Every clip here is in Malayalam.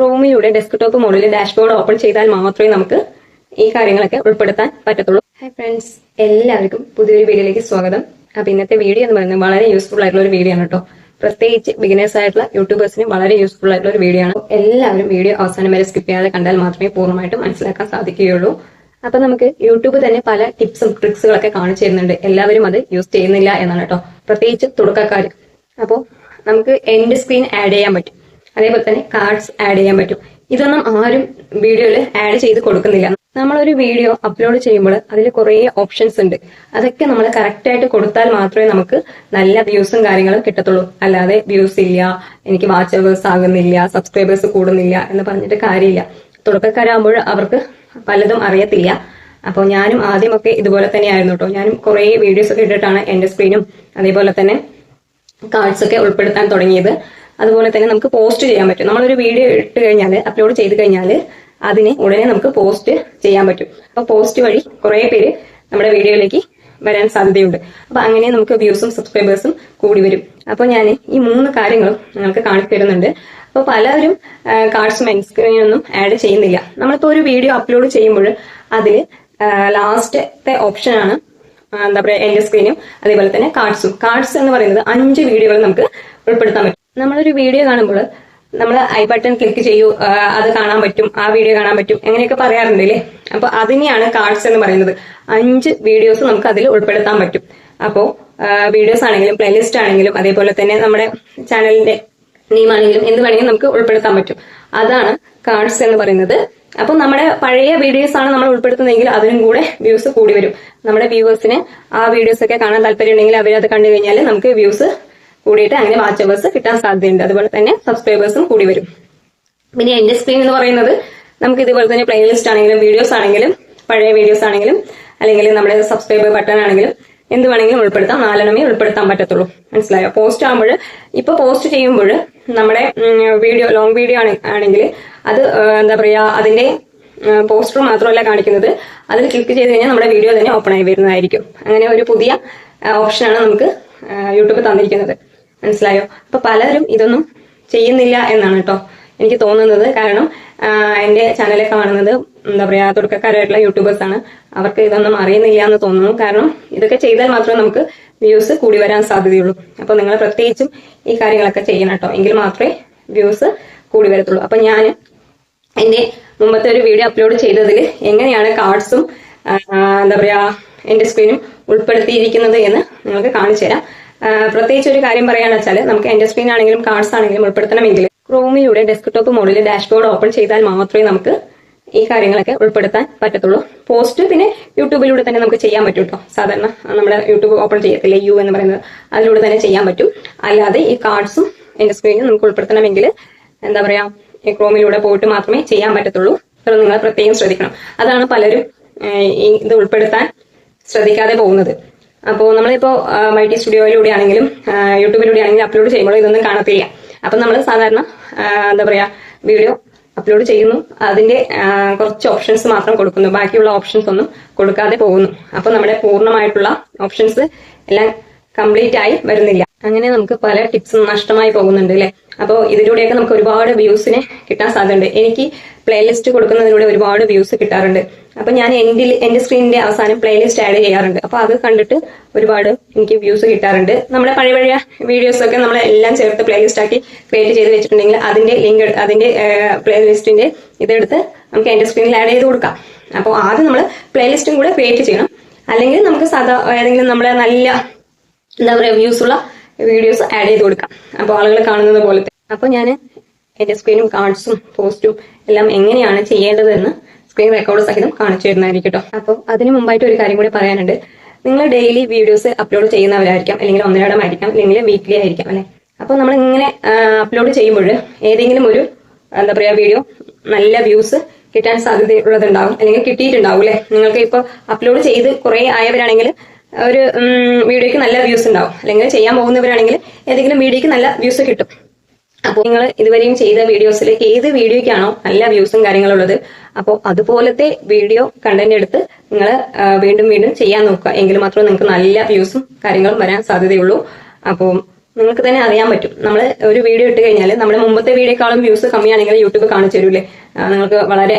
ക്രോമിലൂടെ ഡെസ്ക്ടോപ്പ് മോഡിൽ ഡാഷ്ബോർഡ് ഓപ്പൺ ചെയ്താൽ മാത്രമേ നമുക്ക് ഈ കാര്യങ്ങളൊക്കെ ഉൾപ്പെടുത്താൻ പറ്റത്തുള്ളൂ. ഹായ് ഫ്രണ്ട്സ് എല്ലാവർക്കും പുതിയൊരു വീഡിയോയിലേക്ക് സ്വാഗതം. അപ്പൊ ഇന്നത്തെ വീഡിയോ എന്ന് പറയുന്നത് വളരെ യൂസ്ഫുൾ ആയിട്ടുള്ള ഒരു വീഡിയോ ആണ് കേട്ടോ. പ്രത്യേകിച്ച് ബിഗിനേഴ്സ് ആയിട്ടുള്ള യൂട്യൂബേഴ്സിന് വളരെ യൂസ്ഫുൾ ആയിട്ടുള്ള ഒരു വീഡിയോ ആണ്. എല്ലാവരും വീഡിയോ അവസാനം വരെ സ്കിപ്പ് ചെയ്യാതെ കണ്ടാൽ മാത്രമേ പൂർണമായിട്ടും മനസ്സിലാക്കാൻ സാധിക്കുകയുള്ളൂ. അപ്പൊ നമുക്ക് യൂട്യൂബ് തന്നെ പല ടിപ്സും ട്രിക്സുകളൊക്കെ കാണിച്ചു തരുന്നുണ്ട്. എല്ലാവരും അത് യൂസ് ചെയ്യുന്നില്ല എന്നാണ് കേട്ടോ. പ്രത്യേകിച്ച് തുടക്കക്കാർ അപ്പോൾ നമുക്ക് എൻഡ് സ്ക്രീൻ ആഡ് ചെയ്യാൻ പറ്റും. അതേപോലെ തന്നെ കാർഡ്സ് ആഡ് ചെയ്യാൻ പറ്റും. ഇതൊന്നും ആരും വീഡിയോയിൽ ആഡ് ചെയ്ത് കൊടുക്കുന്നില്ല. നമ്മളൊരു വീഡിയോ അപ്ലോഡ് ചെയ്യുമ്പോൾ അതിൽ കുറേ ഓപ്ഷൻസ് ഉണ്ട്. അതൊക്കെ നമ്മൾ കറക്റ്റ് ആയിട്ട് കൊടുത്താൽ മാത്രമേ നമുക്ക് നല്ല വ്യൂസും കാര്യങ്ങളും കിട്ടത്തുള്ളൂ. അല്ലാതെ വ്യൂസ് ഇല്ല എനിക്ക് വാച്ചവേഴ്സ് ആകുന്നില്ല സബ്സ്ക്രൈബേഴ്സ് കൂടുന്നില്ല എന്ന് പറഞ്ഞിട്ട് കാര്യമില്ല. തുടക്കക്കാരാകുമ്പോൾ അവർക്ക് പലതും അറിയത്തില്ല. അപ്പോൾ ഞാനും ആദ്യമൊക്കെ ഇതുപോലെ തന്നെയായിരുന്നു കേട്ടോ. ഞാനും കുറേ വീഡിയോസ് ഒക്കെ ഇട്ടിട്ടാണ് എന്റെ സ്ക്രീനും അതേപോലെ തന്നെ കാർഡ്സ് ഒക്കെ ഉൾപ്പെടുത്താൻ തുടങ്ങിയത്. അതുപോലെ തന്നെ നമുക്ക് പോസ്റ്റ് ചെയ്യാൻ പറ്റും. നമ്മളൊരു വീഡിയോ ഇട്ട് കഴിഞ്ഞാൽ അപ്ലോഡ് ചെയ്ത് കഴിഞ്ഞാൽ അതിനെ ഉടനെ നമുക്ക് പോസ്റ്റ് ചെയ്യാൻ പറ്റും. അപ്പൊ പോസ്റ്റ് വഴി കുറേ പേര് നമ്മുടെ വീഡിയോയിലേക്ക് വരാൻ സാധ്യതയുണ്ട്. അപ്പൊ അങ്ങനെ നമുക്ക് വ്യൂസും സബ്സ്ക്രൈബേഴ്സും കൂടി വരും. അപ്പൊ ഞാൻ ഈ മൂന്ന് കാര്യങ്ങളും നിങ്ങൾക്ക് കാണിച്ചു തരുന്നുണ്ട്. അപ്പോൾ പലരും കാർഡ്സ് മെൻസ്ക്രീനൊന്നും ആഡ് ചെയ്യുന്നില്ല. നമ്മളിപ്പോൾ ഒരു വീഡിയോ അപ്ലോഡ് ചെയ്യുമ്പോൾ അതിൽ ലാസ്റ്റത്തെ ഓപ്ഷനാണ് എന്താ പറയുക എന്റെ സ്ക്രീനും അതേപോലെ തന്നെ കാർഡ്സും കാർഡ്സ് എന്ന് പറയുന്നത് അഞ്ച് വീഡിയോകൾ നമുക്ക് ഉൾപ്പെടുത്താൻ പറ്റും. നമ്മളൊരു വീഡിയോ കാണുമ്പോൾ നമ്മൾ ഐ ബട്ടൺ ക്ലിക്ക് ചെയ്യൂ അത് കാണാൻ പറ്റും ആ വീഡിയോ കാണാൻ പറ്റും എങ്ങനെയൊക്കെ പറയാറുണ്ട് അല്ലേ? അപ്പൊ അതിനെയാണ് കാർഡ്സ് എന്ന് പറയുന്നത്. അഞ്ച് വീഡിയോസ് നമുക്ക് അതിൽ ഉൾപ്പെടുത്താൻ പറ്റും. അപ്പോൾ വീഡിയോസ് ആണെങ്കിലും പ്ലേലിസ്റ്റ് ആണെങ്കിലും അതേപോലെ തന്നെ നമ്മുടെ ചാനലിന്റെ നെയിം ആണെങ്കിലും എന്ത് വേണമെങ്കിലും നമുക്ക് ഉൾപ്പെടുത്താൻ പറ്റും. അതാണ് കാർഡ്സ് എന്ന് പറയുന്നത്. അപ്പൊ നമ്മുടെ പഴയ വീഡിയോസ് ആണ് നമ്മൾ ഉൾപ്പെടുത്തുന്നതെങ്കിൽ അതിനും കൂടെ വ്യൂസ് കൂടി വരും. നമ്മുടെ വ്യൂവേഴ്സിന് ആ വീഡിയോസ് ഒക്കെ കാണാൻ താല്പര്യം ഉണ്ടെങ്കിൽ അവരത് കണ്ടു കഴിഞ്ഞാൽ നമുക്ക് വ്യൂസ് കൂടിയിട്ട് അങ്ങനെ വാച്ചവേഴ്സ് കിട്ടാൻ സാധ്യതയുണ്ട്. അതുപോലെ തന്നെ സബ്സ്ക്രൈബേഴ്സും കൂടി വരും. പിന്നെ എന്റെ സ്ക്രീൻ എന്ന് പറയുന്നത് നമുക്ക് ഇതുപോലെ തന്നെ പ്ലേലിസ്റ്റ് ആണെങ്കിലും വീഡിയോസ് ആണെങ്കിലും പഴയ വീഡിയോസ് ആണെങ്കിലും അല്ലെങ്കിൽ നമ്മുടെ സബ്സ്ക്രൈബ് ബട്ടൺ ആണെങ്കിലും എന്ത് വേണമെങ്കിലും ഉൾപ്പെടുത്താം. നാലെണ്ണമേ ഉൾപ്പെടുത്താൻ പറ്റത്തുള്ളൂ. മനസ്സിലായോ? പോസ്റ്റ് ആകുമ്പോൾ ഇപ്പൊ പോസ്റ്റ് ചെയ്യുമ്പോൾ നമ്മുടെ വീഡിയോ ലോങ് വീഡിയോ ആണെങ്കിൽ അത് എന്താ പറയാ അതിന്റെ പോസ്റ്റർ മാത്രമല്ല കാണിക്കുന്നത്. അതിൽ ക്ലിക്ക് ചെയ്ത് കഴിഞ്ഞാൽ നമ്മുടെ വീഡിയോ തന്നെ ഓപ്പൺ ആയി വരുന്നതായിരിക്കും. അങ്ങനെ ഒരു പുതിയ ഓപ്ഷനാണ് നമുക്ക് യൂട്യൂബ് തന്നിരിക്കുന്നത്. മനസ്സിലായോ? അപ്പൊ പലരും ഇതൊന്നും ചെയ്യുന്നില്ല എന്നാണ് കേട്ടോ എനിക്ക് തോന്നുന്നത്. കാരണം എന്റെ ചാനലിൽ കാണുന്നത് എന്താ പറയാ തുടക്കക്കാരായിട്ടുള്ള യൂട്യൂബേഴ്സ് ആണ്. അവർക്ക് ഇതൊന്നും അറിയുന്നില്ല എന്ന് തോന്നുന്നു. കാരണം ഇതൊക്കെ ചെയ്താൽ മാത്രമേ നമുക്ക് വ്യൂസ് കൂടി വരാൻ സാധ്യതയുള്ളൂ. അപ്പൊ നിങ്ങൾ പ്രത്യേകിച്ചും ഈ കാര്യങ്ങളൊക്കെ ചെയ്യണം കേട്ടോ. എങ്കിൽ മാത്രമേ വ്യൂസ് കൂടി വരത്തുള്ളൂ. അപ്പൊ ഞാൻ എന്റെ മുമ്പത്തെ ഒരു വീഡിയോ അപ്ലോഡ് ചെയ്തതിൽ എങ്ങനെയാണ് കാർഡ്സും എന്താ പറയാ എന്റെ സ്ക്രീനും ഉൾപ്പെടുത്തിയിരിക്കുന്നത് എന്ന് നിങ്ങൾക്ക് കാണിച്ചു തരാം. പ്രത്യേകിച്ച് ഒരു കാര്യം പറയുകയാണെന്ന് വെച്ചാൽ നമുക്ക് എന്റെ സ്ക്രീൻ ആണെങ്കിലും കാർഡ്സ് ആണെങ്കിലും ഉൾപ്പെടുത്തണമെങ്കിൽ ക്രോമിലൂടെ ഡെസ്ക്ടോപ്പ് മോഡിൽ ഡാഷ്ബോർഡ് ഓപ്പൺ ചെയ്താൽ മാത്രമേ നമുക്ക് ഈ കാര്യങ്ങളൊക്കെ ഉൾപ്പെടുത്താൻ പറ്റത്തുള്ളൂ. പോസ്റ്റ് പിന്നെ യൂട്യൂബിലൂടെ തന്നെ നമുക്ക് ചെയ്യാൻ പറ്റും കേട്ടോ സാധാരണ നമ്മുടെ യൂട്യൂബ് ഓപ്പൺ ചെയ്യത്തില്ലേ യു എന്ന് പറയുന്നത് അതിലൂടെ തന്നെ ചെയ്യാൻ പറ്റും. അല്ലാതെ ഈ കാർഡ്സും എന്റെ സ്ക്രീനും നമുക്ക് ഉൾപ്പെടുത്തണമെങ്കിൽ എന്താ പറയാ ഈ ക്രോമിലൂടെ പോയിട്ട് മാത്രമേ ചെയ്യാൻ പറ്റത്തുള്ളൂ. അത് നിങ്ങൾ പ്രത്യേകം ശ്രദ്ധിക്കണം. അതാണ് പലരും ഇത് ഉൾപ്പെടുത്താൻ ശ്രദ്ധിക്കാതെ പോകുന്നത്. അപ്പോൾ നമ്മളിപ്പോൾ ടി സ്റ്റുഡിയോയിലൂടെ ആണെങ്കിലും യൂട്യൂബിലൂടെ ആണെങ്കിലും അപ്ലോഡ് ചെയ്യുമ്പോൾ ഇതൊന്നും കാണത്തില്ല. അപ്പം നമ്മൾ സാധാരണ എന്താ പറയാ വീഡിയോ അപ്ലോഡ് ചെയ്യുന്നു. അതിന്റെ കുറച്ച് ഓപ്ഷൻസ് മാത്രം കൊടുക്കുന്നു. ബാക്കിയുള്ള ഓപ്ഷൻസ് ഒന്നും കൊടുക്കാതെ പോകുന്നു. അപ്പൊ നമ്മുടെ പൂർണമായിട്ടുള്ള ഓപ്ഷൻസ് എല്ലാം കംപ്ലീറ്റ് ആയി വരുന്നില്ല. അങ്ങനെ നമുക്ക് പല ടിപ്സും നഷ്ടമായി പോകുന്നുണ്ട് അല്ലേ? അപ്പോൾ ഇതിലൂടെയൊക്കെ നമുക്ക് ഒരുപാട് വ്യൂസിന് കിട്ടാൻ സാധ്യതയുണ്ട്. എനിക്ക് പ്ലേലിസ്റ്റ് കൊടുക്കുന്നതിലൂടെ ഒരുപാട് വ്യൂസ് കിട്ടാറുണ്ട്. അപ്പൊ ഞാൻ എൻഡിൽ എന്റെ സ്ക്രീനിന്റെ അവസാനം പ്ലേലിസ്റ്റ് ആഡ് ചെയ്യാറുണ്ട്. അപ്പൊ അത് കണ്ടിട്ട് ഒരുപാട് എനിക്ക് വ്യൂസ് കിട്ടാറുണ്ട്. നമ്മുടെ പഴയ പഴയ വീഡിയോസൊക്കെ നമ്മൾ എല്ലാം ചേർത്ത് പ്ലേലിസ്റ്റ് ആക്കി ക്രിയേറ്റ് ചെയ്ത് വെച്ചിട്ടുണ്ടെങ്കിൽ അതിന്റെ ലിങ്ക് അതിന്റെ പ്ലേലിസ്റ്റിന്റെ ഇതെടുത്ത് നമുക്ക് എന്റെ സ്ക്രീനിൽ ആഡ് ചെയ്ത് കൊടുക്കാം. അപ്പോൾ ആദ്യം നമ്മൾ പ്ലേലിസ്റ്റും കൂടെ ക്രിയേറ്റ് ചെയ്യണം. അല്ലെങ്കിൽ നമുക്ക് സാധാ ഏതെങ്കിലും നമ്മളെ നല്ല എന്താ പറയുക വ്യൂസ് ഉള്ള വീഡിയോസ് ആഡ് ചെയ്ത് കൊടുക്കാം. അപ്പോൾ ആളുകൾ കാണുന്നത് പോലത്തെ. അപ്പോൾ ഞാൻ എന്റെ സ്ക്രീനും കാർഡ്സും പോസ്റ്റും എല്ലാം എങ്ങനെയാണ് ചെയ്യേണ്ടതെന്ന് സ്ക്രീൻ റെക്കോർഡ് സഹിതം കാണിച്ചു തരുന്നതായിരിക്കും കേട്ടോ. അപ്പോൾ അതിന് മുമ്പായിട്ട് ഒരു കാര്യം കൂടി പറയാനുണ്ട്. നിങ്ങൾ ഡെയിലി വീഡിയോസ് അപ്ലോഡ് ചെയ്യുന്നവരായിരിക്കാം അല്ലെങ്കിൽ ആയിരിക്കാം അല്ലെങ്കിൽ വീക്ക്ലി ആയിരിക്കാം അല്ലെ? അപ്പോൾ നമ്മൾ ഇങ്ങനെ അപ്ലോഡ് ചെയ്യുമ്പോൾ ഏതെങ്കിലും ഒരു എന്താ പറയാ വീഡിയോ നല്ല വ്യൂസ് കിട്ടാൻ സാധ്യതയുള്ളതുണ്ടാവും അല്ലെങ്കിൽ കിട്ടിയിട്ടുണ്ടാവും അല്ലെ? നിങ്ങൾക്ക് ഇപ്പോൾ അപ്ലോഡ് ചെയ്ത് കുറെ ആയവരാണെങ്കിൽ ഒരു വീഡിയോക്ക് നല്ല വ്യൂസ് ഉണ്ടാവും അല്ലെങ്കിൽ ചെയ്യാൻ പോകുന്നവരാണെങ്കിൽ ഏതെങ്കിലും വീഡിയോക്ക് നല്ല വ്യൂസ് കിട്ടും. അപ്പോൾ നിങ്ങൾ ഇതുവരെയും ചെയ്ത വീഡിയോസിൽ ഏത് വീഡിയോയ്ക്കാണോ നല്ല വ്യൂസും കാര്യങ്ങളുള്ളത് അപ്പോൾ അതുപോലത്തെ വീഡിയോ കണ്ടന്റ് എടുത്ത് നിങ്ങൾ വീണ്ടും വീണ്ടും ചെയ്യാൻ നോക്കുക. എങ്കിൽ മാത്രമേ നിങ്ങൾക്ക് നല്ല വ്യൂസും കാര്യങ്ങളും വരാൻ സാധ്യതയുള്ളൂ. അപ്പോൾ നിങ്ങൾക്ക് തന്നെ അറിയാൻ പറ്റും. നമ്മൾ ഒരു വീഡിയോ ഇട്ട് കഴിഞ്ഞാൽ നമ്മുടെ മുമ്പത്തെ വീഡിയോക്കാളും വ്യൂസ് കമ്മിയാണെങ്കിൽ യൂട്യൂബ് കാണിച്ചു തരൂലേ നിങ്ങൾക്ക് വളരെ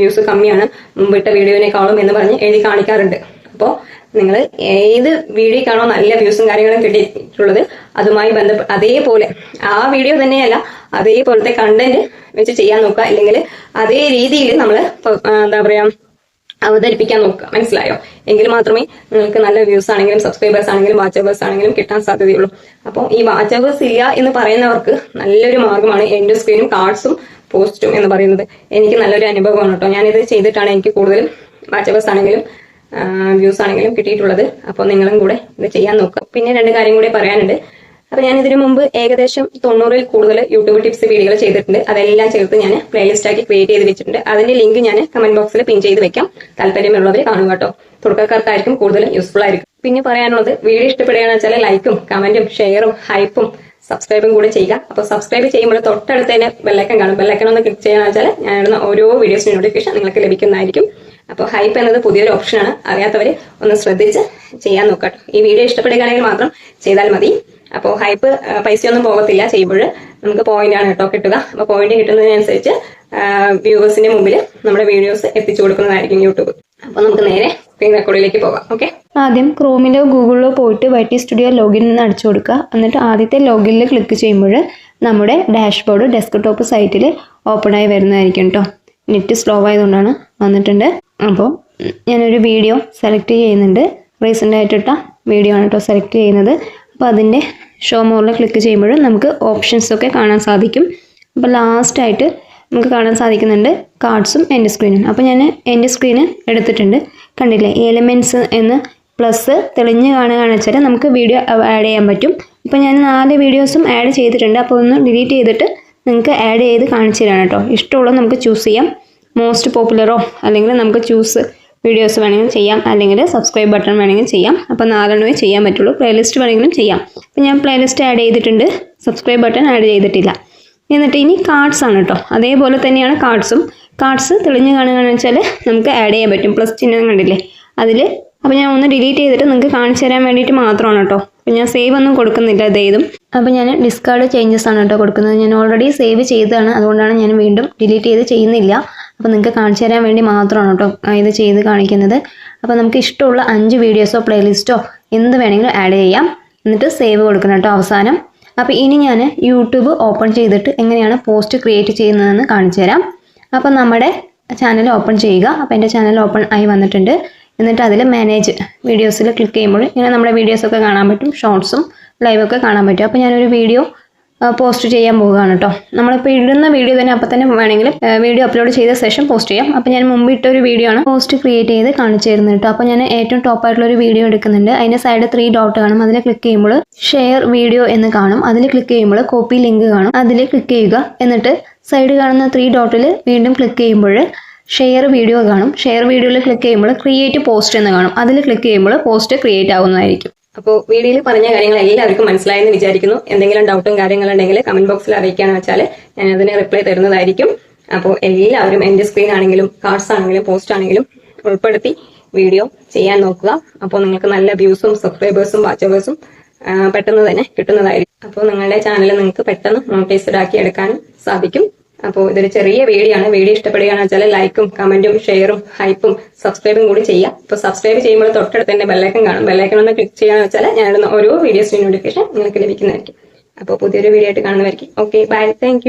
വ്യൂസ് കമ്മിയാണ് മുമ്പിട്ട വീഡിയോനേക്കാളും എന്ന് പറഞ്ഞ് എഴുതി കാണിക്കാറുണ്ട്. അപ്പോൾ നിങ്ങൾ ഏത് വീഡിയോക്കാണോ നല്ല വ്യൂസും കാര്യങ്ങളും കിട്ടിയിട്ടുള്ളത് അതുമായി ബന്ധപ്പെട്ട് അതേപോലെ ആ വീഡിയോ തന്നെയല്ല അതേപോലത്തെ കണ്ടന്റ് വെച്ച് ചെയ്യാൻ നോക്കുക. അല്ലെങ്കിൽ അതേ രീതിയിൽ നമ്മൾ എന്താ പറയാ അവതരിപ്പിക്കാൻ നോക്കുക. മനസ്സിലായോ? എങ്കിൽ മാത്രമേ നിങ്ങൾക്ക് നല്ല വ്യൂസ് ആണെങ്കിലും സബ്സ്ക്രൈബേഴ്സ് ആണെങ്കിലും വാച്ചേഴ്സ് ആണെങ്കിലും കിട്ടാൻ സാധ്യതയുള്ളൂ. അപ്പോൾ ഈ വാച്ചേഴ്സ് ഇല്ല എന്ന് പറയുന്നവർക്ക് നല്ലൊരു മാർഗമാണ് എന്റെ സ്ക്രീനും കാർഡ്സും പോസ്റ്റും എന്ന് പറയുന്നത്. എനിക്ക് നല്ലൊരു അനുഭവമാണ് കേട്ടോ. ഞാനിത് ചെയ്തിട്ടാണ് എനിക്ക് കൂടുതലും വാച്ചേഴ്സ് ആണെങ്കിലും വ്യൂസ് ആണെങ്കിലും കിട്ടിയിട്ടുള്ളത്. അപ്പോൾ നിങ്ങളും കൂടെ ഇത് ചെയ്യാൻ നോക്കുക. പിന്നെ രണ്ട് കാര്യം കൂടി പറയാനുണ്ട്. അപ്പൊ ഞാൻ ഇതിനു മുമ്പ് ഏകദേശം തൊണ്ണൂറിൽ കൂടുതൽ യൂട്യൂബ് ടിപ്സ് വീഡിയോകൾ ചെയ്തിട്ടുണ്ട്. അതെല്ലാം ചേർത്ത് ഞാൻ പ്ലേലിസ്റ്റ് ആക്കി ക്രിയേറ്റ് ചെയ്ത് വെച്ചിട്ടുണ്ട്. അതിന്റെ ലിങ്ക് ഞാൻ കമന്റ് ബോക്സിൽ പിൻ ചെയ്ത് വെക്കാം. താല്പര്യമുള്ളവർ കാണുക കേട്ടോ. തുടക്കക്കാർക്കായിരിക്കും കൂടുതൽ യൂസ്ഫുൾ ആയിരിക്കും. പിന്നെ പറയാനുള്ളത് വീഡിയോ ഇഷ്ടപ്പെടുകയാണെന്ന് വെച്ചാൽ ലൈക്കും കമന്റും ഷെയറും ഹൈപ്പും സബ്സ്ക്രൈബും കൂടെ ചെയ്യുക. അപ്പോൾ സബ്സ്ക്രൈബ് ചെയ്യുമ്പോൾ തൊട്ടടുത്ത് തന്നെ ബെല്ലൈക്കൻ കാണും. ബെല്ലൈക്കൻ ഒന്ന് ക്ലിക്ക് ചെയ്യാന്ന് വെച്ചാൽ ഞാൻ ഓരോ വീഡിയോസിന്റെ നോട്ടിഫിക്കേഷൻ നിങ്ങൾക്ക് ലഭിക്കുന്നതായിരിക്കും. അപ്പോൾ ഹൈപ്പ് എന്നത് പുതിയൊരു ഓപ്ഷനാണ് അറിയാത്തവർ ഒന്ന് ശ്രദ്ധിച്ച് ചെയ്യാൻ നോക്കട്ടോ. ഈ വീഡിയോ ഇഷ്ടപ്പെടുകയാണെങ്കിൽ മാത്രം ചെയ്താൽ മതി. അപ്പോൾ ഹൈപ്പ് പൈസയൊന്നും പോകത്തില്ല. ചെയ്യുമ്പോൾ നമുക്ക് പോയിന്റ് ആണ് കേട്ടോ കിട്ടുക. അപ്പോൾ പോയിന്റ് കിട്ടുന്നതിനനുസരിച്ച് വ്യൂവേഴ്സിന്റെ മുമ്പിൽ നമ്മുടെ വീഡിയോസ് എത്തിച്ചു കൊടുക്കുന്നതായിരിക്കും യൂട്യൂബ് അപ്പോൾ നമുക്ക് നേരെ സ്ക്രീൻ റെക്കോർഡിലേക്ക് പോകാം. ഓക്കെ ആദ്യം ക്രോമിലോ ഗൂഗിളിലോ പോയിട്ട് വൈറ്റി സ്റ്റുഡിയോ ലോഗിൻ എന്ന് അടിച്ചു കൊടുക്കുക. എന്നിട്ട് ആദ്യത്തെ ലോഗിനിൽ ക്ലിക്ക് ചെയ്യുമ്പോൾ നമ്മുടെ ഡാഷ്ബോർഡ് ഡെസ്ക്ടോപ്പ് സൈറ്റിൽ ഓപ്പൺ ആയി വരുന്നതായിരിക്കും കേട്ടോ. നെറ്റ് സ്ലോ ആയതുകൊണ്ടാണ് വന്നിട്ടുണ്ട്. അപ്പോൾ ഞാനൊരു വീഡിയോ സെലക്ട് ചെയ്യുന്നുണ്ട്. റീസെന്റ് ആയിട്ടിട്ട വീഡിയോ ആണ് കേട്ടോ സെലക്ട് ചെയ്യുന്നത്. അപ്പോൾ അതിന്റെ ഷോ മോറിൽ ക്ലിക്ക് ചെയ്യുമ്പോഴും നമുക്ക് ഓപ്ഷൻസൊക്കെ കാണാൻ സാധിക്കും. അപ്പോൾ ലാസ്റ്റായിട്ട് നമുക്ക് കാണാൻ സാധിക്കുന്നുണ്ട് കാർഡ്സും എന്റെ സ്ക്രീനും അപ്പോൾ ഞാൻ എന്റെ സ്ക്രീന് എടുത്തിട്ടുണ്ട്. കണ്ടില്ലേ? എലിമെന്റ്സ് എന്ന് പ്ലസ് തെളിഞ്ഞ് കാണുകയാണെന്ന് വെച്ചാൽ നമുക്ക് വീഡിയോ ആഡ് ചെയ്യാൻ പറ്റും. ഇപ്പോൾ ഞാൻ നാല് വീഡിയോസും ആഡ് ചെയ്തിട്ടുണ്ട്. അപ്പോൾ ഒന്ന് ഡിലീറ്റ് ചെയ്തിട്ട് നിങ്ങൾക്ക് ആഡ് ചെയ്ത് കാണിച്ചു തരാണ് കേട്ടോ ഇഷ്ടമുള്ളത് നമുക്ക് ചൂസ് ചെയ്യാം. മോസ്റ്റ് പോപ്പുലറോ അല്ലെങ്കിൽ നമുക്ക് ചൂസ് വീഡിയോസ് വേണമെങ്കിൽ ചെയ്യാം അല്ലെങ്കിൽ സബ്സ്ക്രൈബ് ബട്ടൺ വേണമെങ്കിൽ ചെയ്യാം. അപ്പോൾ നാലെണ്ണമേ ചെയ്യാൻ പറ്റുള്ളൂ. പ്ലേലിസ്റ്റ് വേണമെങ്കിലും ചെയ്യാം. അപ്പോൾ ഞാൻ പ്ലേലിസ്റ്റ് ആഡ് ചെയ്തിട്ടുണ്ട്. സബ്സ്ക്രൈബ് ബട്ടൺ ആഡ് ചെയ്തിട്ടില്ല. എന്നിട്ട് ഇനി കാർഡ്സ് ആണ് കേട്ടോ അതേപോലെ തന്നെയാണ് കാർഡ്സും കാർഡ്സ് തെളിഞ്ഞ് കാണുകയാണെന്ന് വെച്ചാൽ നമുക്ക് ആഡ് ചെയ്യാൻ പറ്റും. പ്ലസ് ചിഹ്നം കണ്ടില്ലേ? അതിൽ അപ്പോൾ ഞാൻ ഒന്ന് ഡിലീറ്റ് ചെയ്തിട്ട് നിങ്ങൾക്ക് കാണിച്ചു തരാൻ വേണ്ടിയിട്ട് മാത്രമാണ് കേട്ടോ അപ്പോൾ ഞാൻ സേവ് ഒന്നും കൊടുക്കുന്നില്ല ഇതേതും അപ്പോൾ ഞാൻ ഡിസ്കാർഡ് ചേഞ്ചസ് ആണ് കേട്ടോ കൊടുക്കുന്നത്. ഞാൻ ഓൾറെഡി സേവ് ചെയ്തതാണ്. അതുകൊണ്ടാണ് ഞാൻ വീണ്ടും ഡിലീറ്റ് ചെയ്ത് ചെയ്യുന്നില്ല. അപ്പോൾ നിങ്ങൾക്ക് കാണിച്ചു തരാൻ വേണ്ടി മാത്രമാണ് കേട്ടോ ഇത് ചെയ്ത് കാണിക്കുന്നത്. അപ്പോൾ നമുക്ക് ഇഷ്ടമുള്ള അഞ്ച് വീഡിയോസോ പ്ലേലിസ്റ്റോ എന്ത് വേണമെങ്കിലും ആഡ് ചെയ്യാം. എന്നിട്ട് സേവ് കൊടുക്കണം കേട്ടോ അവസാനം. അപ്പോൾ ഇനി ഞാൻ യൂട്യൂബ് ഓപ്പൺ ചെയ്തിട്ട് എങ്ങനെയാണ് പോസ്റ്റ് ക്രിയേറ്റ് ചെയ്യുന്നതെന്ന് കാണിച്ചു തരാം. അപ്പോൾ നമ്മുടെ ചാനൽ ഓപ്പൺ ചെയ്യുക. അപ്പോൾ എന്റെ ചാനൽ ഓപ്പൺ ആയി വന്നിട്ടുണ്ട്. എന്നിട്ട് അതിൽ മാനേജ് വീഡിയോസിൽ ക്ലിക്ക് ചെയ്യുമ്പോൾ ഇങ്ങനെ നമ്മുടെ വീഡിയോസൊക്കെ കാണാൻ പറ്റും ഷോർട്സും ലൈവൊക്കെ കാണാൻ പറ്റും. അപ്പോൾ ഞാനൊരു വീഡിയോ പോസ്റ്റ് ചെയ്യാൻ പോവുകയാണ് കേട്ടോ നമ്മളിപ്പോൾ ഇടുന്ന വീഡിയോ തന്നെ അപ്പം തന്നെ വേണമെങ്കിൽ വീഡിയോ അപ്ലോഡ് ചെയ്ത ശേഷം പോസ്റ്റ് ചെയ്യാം. അപ്പോൾ ഞാൻ മുമ്പ് ഇട്ട ഒരു വീഡിയോ ആണ് പോസ്റ്റ് ക്രിയേറ്റ് ചെയ്ത് കാണിച്ചു തരുന്നത് കേട്ടോ അപ്പോൾ ഞാൻ ഏറ്റവും ടോപ്പ് ആയിട്ടുള്ള ഒരു വീഡിയോ എടുക്കുന്നുണ്ട്. അതിന്റെ സൈഡ് ത്രീ ഡോട്ട് കാണും. അതിൽ ക്ലിക്ക് ചെയ്യുമ്പോൾ ഷെയർ വീഡിയോ എന്ന് കാണും. അതിൽ ക്ലിക്ക് ചെയ്യുമ്പോൾ കോപ്പി ലിങ്ക് കാണും. അതിൽ ക്ലിക്ക് ചെയ്യുക. എന്നിട്ട് സൈഡ് കാണുന്ന ത്രീ ഡോട്ടിൽ വീണ്ടും ക്ലിക്ക് ചെയ്യുമ്പോൾ ഷെയർ വീഡിയോ കാണും. ഷെയർ വീഡിയോയിൽ ക്ലിക്ക് ചെയ്യുമ്പോൾ ക്രിയേറ്റ് പോസ്റ്റ് എന്ന് കാണും. അതിൽ ക്ലിക്ക് ചെയ്യുമ്പോൾ പോസ്റ്റ് ക്രിയേറ്റ് ആവുന്നതായിരിക്കും. അപ്പോൾ വീഡിയോയിൽ പറഞ്ഞ കാര്യങ്ങൾ എല്ലാവർക്കും മനസ്സിലായെന്ന് വിചാരിക്കുന്നു. എന്തെങ്കിലും ഡൗട്ടും കാര്യങ്ങളുണ്ടെങ്കിൽ കമന്റ് ബോക്സിൽ അറിയിക്കാന്ന് വെച്ചാൽ ഞാൻ അതിന് റിപ്ലൈ തരുന്നതായിരിക്കും. അപ്പോൾ എല്ലാവരും എന്റെ സ്ക്രീൻ ആണെങ്കിലും കാർഡ്സ് ആണെങ്കിലും പോസ്റ്റ് ആണെങ്കിലും ഉൾപ്പെടുത്തി വീഡിയോ ചെയ്യാൻ നോക്കുക. അപ്പോൾ നിങ്ങൾക്ക് നല്ല വ്യൂസും സബ്സ്ക്രൈബേഴ്സും വാച്ചവേഴ്സും പെട്ടെന്ന് തന്നെ കിട്ടുന്നതായിരിക്കും. അപ്പോൾ നിങ്ങളുടെ ചാനൽ നിങ്ങൾക്ക് പെട്ടെന്ന് മോണിറ്റൈസ്ഡ് ആക്കി എടുക്കാനും സാധിക്കും. അപ്പോൾ ഇതൊരു ചെറിയ വീഡിയോ ആണ് വീഡിയോ ഇഷ്ടപ്പെടുകയാണെന്ന് വെച്ചാൽ ലൈക്കും കമന്റും ഷെയറും ഹൈപ്പും സബ്സ്ക്രൈബും കൂടി ചെയ്യാം അപ്പോൾ സബ്സ്ക്രൈബ് ചെയ്യുമ്പോൾ തൊട്ടടുത്ത് തന്നെ ബെല്ലൈക്കൻ കാണും. ബെല്ലൈക്കൻ ഒന്ന് ക്ലിക്ക് ചെയ്യാന്ന് വെച്ചാൽ ഞാൻ ഓരോ വീഡിയോസിന്റെ നോട്ടിഫിക്കേഷൻ നിങ്ങൾക്ക് ലഭിക്കുന്നതായിരിക്കും. അപ്പോൾ പുതിയൊരു വീഡിയോ ആയിട്ട് കാണുന്നതായിരിക്കും ഓക്കെ ബൈ താങ്ക്